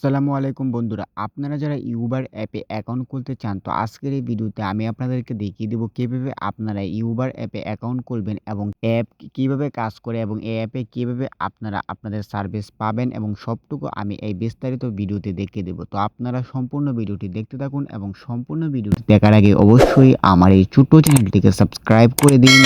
আসসালামু আলাইকুম বন্ধুরা। আপনারা যারা ইউবার অ্যাপে অ্যাকাউন্ট খুলতে চান, তো আজকের এই ভিডিওতে আমি আপনাদেরকে দেখিয়ে দেবো কীভাবে আপনারা ইউবার অ্যাপে অ্যাকাউন্ট খুলবেন এবং অ্যাপ কীভাবে কাজ করে এবং এই অ্যাপে কীভাবে আপনারা আপনাদের সার্ভিস পাবেন এবং সবটুকু আমি এই বিস্তারিত ভিডিওতে দেখিয়ে দেবো তো আপনারা সম্পূর্ণ ভিডিওটি দেখতে থাকুন এবং সম্পূর্ণ ভিডিওটি দেখার আগে অবশ্যই আমার এই ছোট্ট চ্যানেলটিকে সাবস্ক্রাইব করে দিন।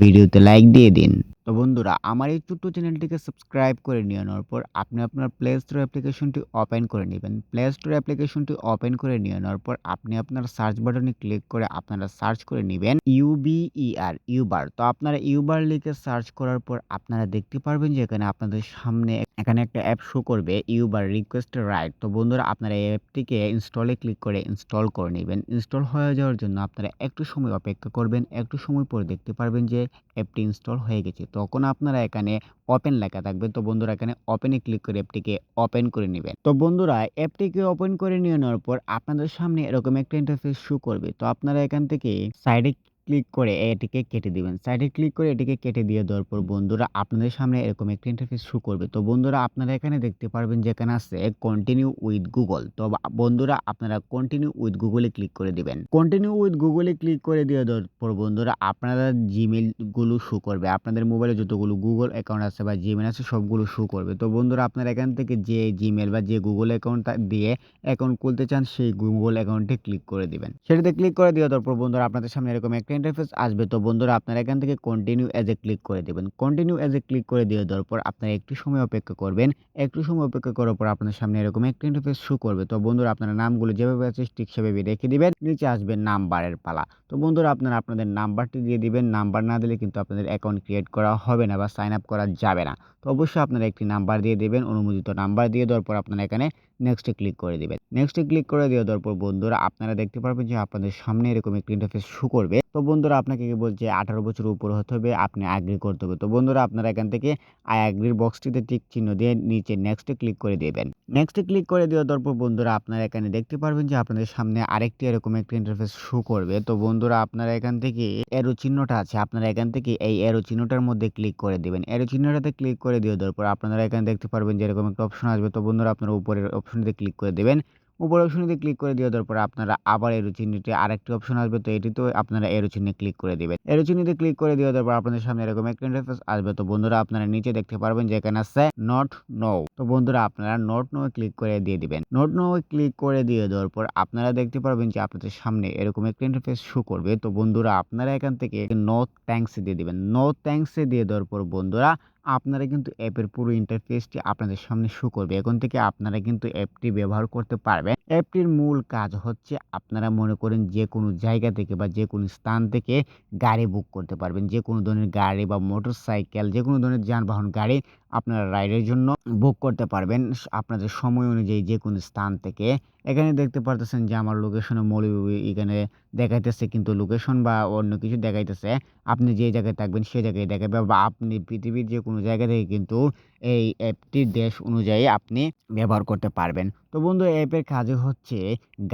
ভিডিওতে লাইক দিয়ে দিন। তো বন্ধুরা, আমার এই ছোট্ট চ্যানেলটিকে সাবস্ক্রাইব করে নেওয়ার পর আপনি আপনার প্লে স্টোর অ্যাপ্লিকেশনটি ওপেন করে নেবেন। প্লে স্টোর অ্যাপ্লিকেশনটি ওপেন করে নেওয়ার পর আপনি আপনার সার্চ বাটনে ক্লিক করে আপনারা সার্চ করে নিবেন ইউবিইআর ইউবার। তো আপনারা ইউবার লিখে সার্চ করার পর আপনারা দেখতে পারবেন যে এখানে আপনাদের সামনে এখানে একটা অ্যাপ শো করবে ইউবার রিকোয়েস্ট রাইট। তো বন্ধুরা, আপনারা এই অ্যাপটিকে ইনস্টলে ক্লিক করে ইনস্টল করে নেবেন ইনস্টল হয়ে যাওয়ার জন্য আপনারা একটু সময় অপেক্ষা করবেন। একটু সময় পর দেখতে পারবেন যে অ্যাপটি ইনস্টল হয়ে গেছে। তখন আপনারা এখানে ওপেন লেখা থাকবে। তো বন্ধুরা এখানে ওপেনে ক্লিক করে অ্যাপটিকে ওপেন করে নেবেন তো বন্ধুরা অ্যাপটিকে ওপেন করে নিয়ে নেওয়ার পর আপনাদের সামনে এরকম একটা ইন্টারফেস শো করবে। তো আপনারা এখান থেকে সাইডে ক্লিক করে এটিকে কেটে দিবেন। সাইডে ক্লিক করে এটিকে কেটে দিয়ে দেওয়ার পর বন্ধুরা আপনাদের সামনে এরকম একটা ইন্টারফেস শো করবে। তো বন্ধুরা আপনারা এখানে দেখতে পারবেন যে এখানে আছে কন্টিনিউ উইথ গুগল। তো বন্ধুরা আপনারা কন্টিনিউ উইথ গুগলে ক্লিক করে দিবেন। কন্টিনিউ উইথ গুগলে ক্লিক করে দিয়ে দেওয়ার পর বন্ধুরা আপনারা জিমেইলগুলো শো করবে। আপনাদের মোবাইলে যতগুলো গুগল অ্যাকাউন্ট আছে বা জিমেইল আছে সবগুলো শো করবে। তো বন্ধুরা আপনারা এখান থেকে যে জিমেইল বা যে গুগল অ্যাকাউন্টটা দিয়ে অ্যাকাউন্ট খুলতে চান, সেই গুগল অ্যাকাউন্টে ক্লিক করে দিবেন। সেটাতে ক্লিক করে দেওয়ার পর বন্ধুরা আপনাদের সামনে এরকম একটা ইন্টারফেস আসবে। তো বন্ধুরা আপনারা এখান থেকে কন্টিনিউ অ্যাজ এ ক্লিক করে দিবেন। কন্টিনিউ অ্যাজ এ ক্লিক করে দিয়ে দেওয়ার পর আপনারা একটু সময় অপেক্ষা করবেন। একটু সময় অপেক্ষা করার পর আপনাদের সামনে এরকম একটা ইন্টারফেস শো করবে। তো বন্ধুরা আপনারা নামগুলো যেভাবে আছে ঠিক সেভাবে রেখে দিবেন। নিচে আসবে নাম্বারের পালা। তো বন্ধুরা আপনারা আপনাদের নাম্বারটি দিয়ে দিবেন। নাম্বার না দিলে কিন্তু আপনাদের অ্যাকাউন্ট ক্রিয়েট করা হবে না বা সাইন আপ করা যাবে না। তো অবশ্যই আপনারা একটি নাম্বার দিয়ে দিবেন। অনুমোদিত নাম্বার দিয়ে দেওয়ার পর আপনারা এখানে নেক্সট ক্লিক করে দিবেন। নেক্সট ক্লিক করে দিয়ে দেওয়ার পর বন্ধুরা আপনারা দেখতে পারবেন যে আপনাদের সামনে এরকম একটি ইন্টারফেস শো করবে। তো বন্ধুরা আপনাকে কি বলছে আঠারো বছর উপর হতে হবে, আপনি আগ্রি করতে হবে। তো বন্ধুরা আপনারা এখান থেকে আই এগ্রির বক্সটিতে টিক চিহ্ন দিয়ে নিচে নেক্সট ক্লিক করে দিবেন। নেক্সট ক্লিক করে দেওয়ার পর বন্ধুরা আপনারা এখানে দেখতে পারবেন যে আপনাদের সামনে আরেকটি এরকম একটা ইন্টারফেস শো করবে। তো বন্ধুরা আপনারা এখান থেকে এরো চিহ্নটা আছে। আপনারা এখান থেকে এই এরো চিহ্নটার মধ্যে ক্লিক করে দেবেন এরো চিহ্নটাতে ক্লিক করে দেওয়ার পর আপনারা এখানে দেখতে পারবেন যে এরকম একটা অপশন আসবে। তো বন্ধুরা আপনারা উপরের অপশনটিতে ক্লিক করে দিবেন। উপরের অপশনটিতে ক্লিক করে দিয়ে দেওয়ার পর আপনারা আবার এরো চিহ্নটি আরেকটি অপশন আসবে। তো এটিতেও আপনারা এরো চিহ্নে ক্লিক করে দিবেন। এরো চিহ্নিতে ক্লিক করে দিয়ে দেওয়ার পর আপনাদের সামনে এরকম একটা ইন্টারফেস আসবে। তো বন্ধুরা আপনারা নিচে দেখতে পারবেন যে এখানে আছে নট নো। তো বন্ধুরা আপনারা নোট নোয়ে ক্লিক করে দিয়ে দিবেন। নোট নো ক্লিক করে দিয়ে দেওয়ার পর আপনারা দেখতে পারবেন যে আপনাদের সামনে এরকম একটা ইন্টারফেস শো করবে। তো বন্ধুরা আপনারা এখান থেকে নো থ্যাংকস দিয়ে দিবেন। নো থ্যাংকস দিয়ে দেওয়ার পর বন্ধুরা আপনারা কিন্তু অ্যাপের পুরো ইন্টারফেসটি আপনাদের সামনে শো করবে। এখন থেকে আপনারা কিন্তু অ্যাপটি ব্যবহার করতে পারবেন। অ্যাপটির মূল কাজ হচ্ছে আপনারা মনে করেন যে কোনো জায়গা থেকে বা যে কোনো স্থান থেকে গাড়ি বুক করতে পারবেন। যে কোনো ধরনের গাড়ি বা মোটর সাইকেল যে কোনো ধরনের যানবাহন গাড়ি আপনারা রাইডের জন্য বুক করতে পারবেন। আপনাদের সময় অনুযায়ী যে কোনো স্থান থেকে। এখানে দেখতে পারতেছেন যে আমার লোকেশনে মৌলভী এখানে দেখাইতেছে, কিন্তু লোকেশন বা অন্য কিছু দেখাইতেছে। আপনি যে জায়গায় থাকবেন সে জায়গায় দেখাবে বা আপনি পৃথিবীর যে কোনো জায়গা থেকে কিন্তু এই অ্যাপটির দেশ অনুযায়ী আপনি ব্যবহার করতে পারবেন। তো বন্ধু অ্যাপের কাজ হচ্ছে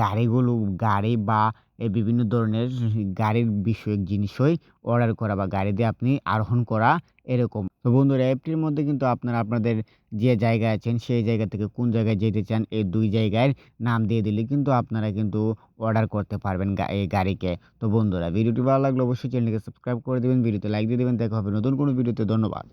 গাড়িগুলো, গাড়ি বা বিভিন্ন ধরনের গাড়ির বিষয়ক জিনিসই অর্ডার করা বা গাড়ি দিয়ে আপনি আরোহণ করা এরকম। তো বন্ধুরা অ্যাপটির মধ্যে কিন্তু আপনারা আপনাদের যে জায়গায় আছেন, সেই জায়গা থেকে কোন জায়গায় যেতে চান, এই দুই জায়গার নাম দিয়ে দিলে কিন্তু আপনারা কিন্তু অর্ডার করতে পারবেন এই গাড়িকে। তো বন্ধুরা, ভিডিওটি ভালো লাগলে অবশ্যই চ্যানেলটিকে সাবস্ক্রাইব করে দিবেন। ভিডিওতে লাইক দিয়ে দিবেন। দেখা হবে নতুন কোনো ভিডিওতে। ধন্যবাদ।